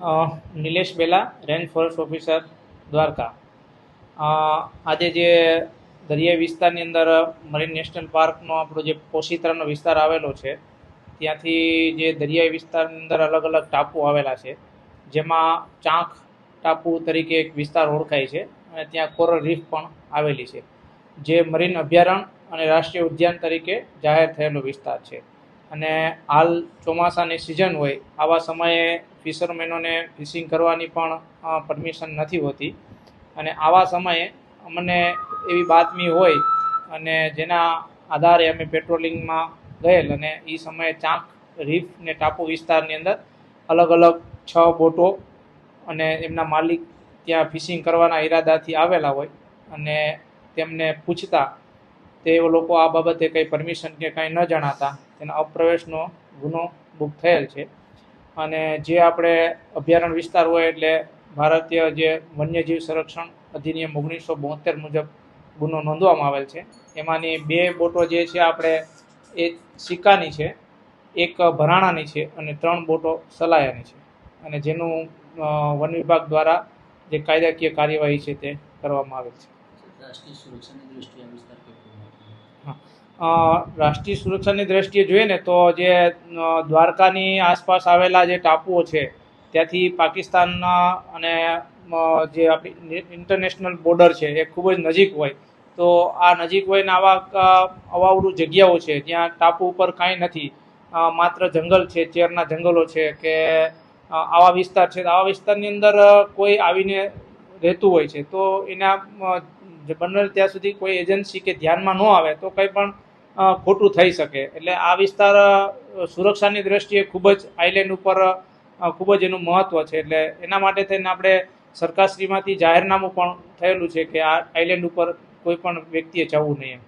અ, Nilesh Bela range forest officer Dwarka. આજે જે દરિયાઈ વિસ્તારની અંદર મરીન નેશનલ પાર્કનો આપણો જે પોશિત્રાનો વિસ્તાર આવેલો છે ત્યાંથી જે દરિયાઈ વિસ્તારની અંદર અલગ અલગ ટાપુ આવેલા છે જેમાં ચાંખ ટાપુ તરીકે એક વિસ્તાર ઓળખાય છે અને ત્યાં કોરલ રીફ પણ આવેલી છે જે મરીન અભયારણ્ય અને રાષ્ટ્રીય ઉદ્યાન તરીકે જાહેર થયેલો વિસ્તાર છે. અને હાલ ચોમાસાની સિઝન હોય, આવા સમયે ફિશરમેનોને ફિશિંગ કરવાની પણ પરમિશન નથી હોતી. અને આવા સમયે અમને એવી બાતમી હોય અને જેના આધારે અમે પેટ્રોલિંગમાં ગયેલ અને એ સમયે ચાંક રીફ ને ટાપુ વિસ્તારની અંદર અલગ અલગ છ બોટો અને એમના માલિક ત્યાં ફિશિંગ કરવાના ઈરાદાથી આવેલા હોય અને તેમને પૂછતા, તે લોકો આ બાબતે કંઈ પરમિશન કે કંઈ ન જણાતા. તેના અપ્રવેશનો ગુનો બુક થયેલ છે. અને જે આપણે અભયારણ્ય વિસ્તાર હોય એટલે ભારતીય જે વન્યજીવ સંરક્ષણ અધિનિયમ ઓગણીસો બોતેર મુજબ ગુનો નોંધવામાં આવેલ છે. એમાંની બે બોટો જે છે આપણે એ સિક્કાની છે, એક ભરાણાની છે અને ત્રણ બોટો સલાયાની છે. અને જેનું વન વિભાગ દ્વારા જે કાયદાકીય કાર્યવાહી છે તે કરવામાં આવેલ છે. રાષ્ટ્રીય સુરક્ષાની દ્રષ્ટિએ રાષ્ટ્રીય સુરક્ષાની દ્રષ્ટિએ જોઈએ ને તો જે દ્વારકાની આસપાસ આવેલા જે ટાપુઓ છે, ત્યાંથી પાકિસ્તાનના અને જે આપણી ઇન્ટરનેશનલ બોર્ડર છે, એ ખૂબ જ નજીક હોય. તો આ નજીક હોય ને આવા અવાવરું જગ્યાઓ છે, જ્યાં ટાપુ ઉપર કાંઈ નથી. માત્ર જંગલ છે, ચેરના જંગલો છે કે આવા વિસ્તાર છે. આવા વિસ્તારની અંદર કોઈ આવીને રહેતું હોય છે. તો એના જે બને ત્યાં સુધી કોઈ એજન્સી કે ધ્યાનમાં ન આવે તો કંઈ પણ ખોટું થઈ શકે. એટલે આ વિસ્તાર સુરક્ષાની દ્રષ્ટિએ ખૂબ જ આઇલેન્ડ ઉપર ખૂબ જ એનું મહત્ત્વ છે. એટલે એના માટે થઈને આપણે સરકારશ્રીમાંથી જાહેરનામું પણ થયેલું છે કે આ આઇલેન્ડ ઉપર કોઈ પણ વ્યક્તિએ જવું નહીં એમ.